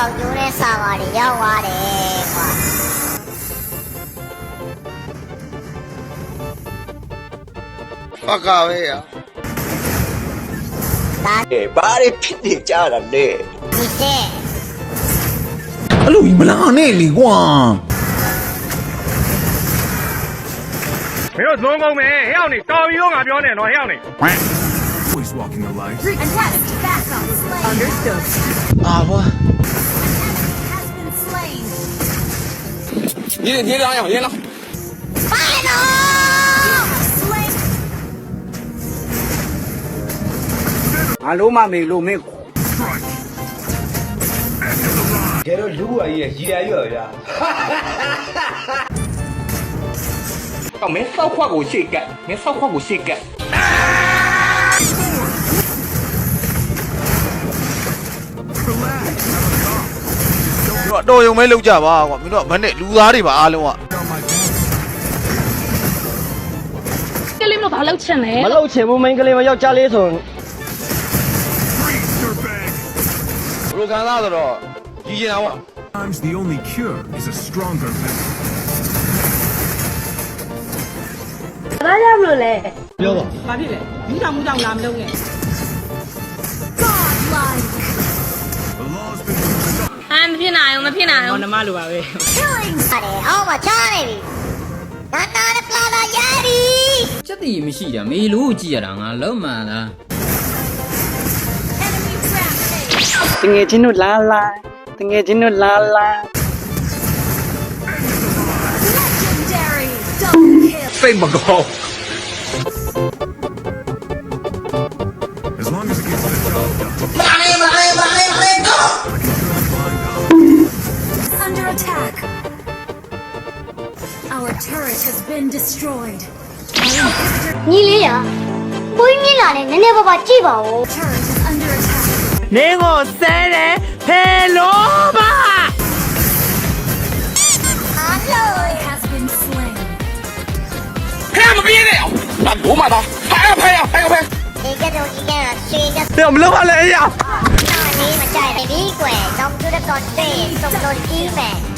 စောက်ကျိုးတဲ့စာပါတွေရောက်သွားတယ်ကွာဘာကပဲရဒါ။ဘာတွေဖြစ်နေကြတာလဲဒီတဲ့အဲ့လိုကြီးမလာနဲ့လေကွာမင်းတို့သုံးကုန်မယ်ဟဲ့အောင်နေတော်ပြီတော့ငါပြောနေတော့ဟဲ့အောင်နေ Always walking a life. And west, back up. Understood. အာဘွာ 你你俩呀，你俩。快走！俺老妈没老没哭。这都路啊，也一点月呀。啊，没少花过血干，没少花过血干。 ကပ်မင်းစောက်ခွက်ကိုရှေ့ကပ်မင်းတို့တော်ရုံမဲလောက်ကြပါကွာမင်းတို့ကမနဲ့လူသားတွေပါအားလုံးကကလေးမျိုးဘာလုပ်ချင်လဲမလောက်ချင်ဘူးမိန်းကလေးမယောက်ျားလေးဆိုဘလိုခံစားဆိုတော့ကြီးရင်တာပေါ့ Sometimes the only cure is a stronger man. ဘာရမလို့လဲဘာဖြစ်လဲမိတောင်မှုတောင်လာမလုပ်နဲ့ Godlike. The ဖြစ်နိုင်ဘူးမဖြစ်နိုင်ဟောဘူးနမလိုပါပဲ Killing. ပါတယ်အောက်မှာချနေပြီနာနာနဲ့ပလာလာရရီစက်တည်မရှိတာမေလို့ကြည့်ရတာငါလုံးမှန်လား Enemy rampage. တငယ်ချင်းတို့လာလာတငယ်ချင်းတို့လာလာ Legendary. Double kill. စိတ်မကောင်း Our turret has been destroyed. Our inhibitor ညီလေးရပွေးမြင့်လာနဲ့နည်းနည်းပါးပါကြည့်ပါဦး turret is under attack. နင်းကိုဆဲတယ်ဖယ်လို့ပါအားလို့ Has been slain. ဒီကတော့ဒီကရရွှေကတယ်မလို့ပါလေရနာနေမကြိုက်ဘူးကွယ်တော့ကျတော့တဲ့စုံလို့ကြီးမယ်ဒီဝမ်းဘယ်ကိုပြဿနာတော့မင်းစောက်ခွက်ကိုရှေ့ကပ်မင်းအော်ဟုတ်ကောဟုတ်ဟုတ်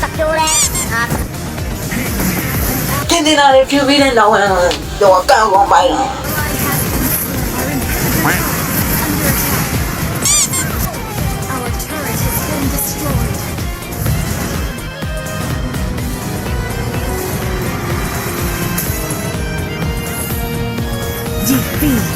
စက်ကျိုးလဲအာတင်တင်လာတယ်ဖြူပြီးတဲ့နောက်တော့ကံကောင်းပိုင်းတော့ Our turret has been destroyed. Defeat.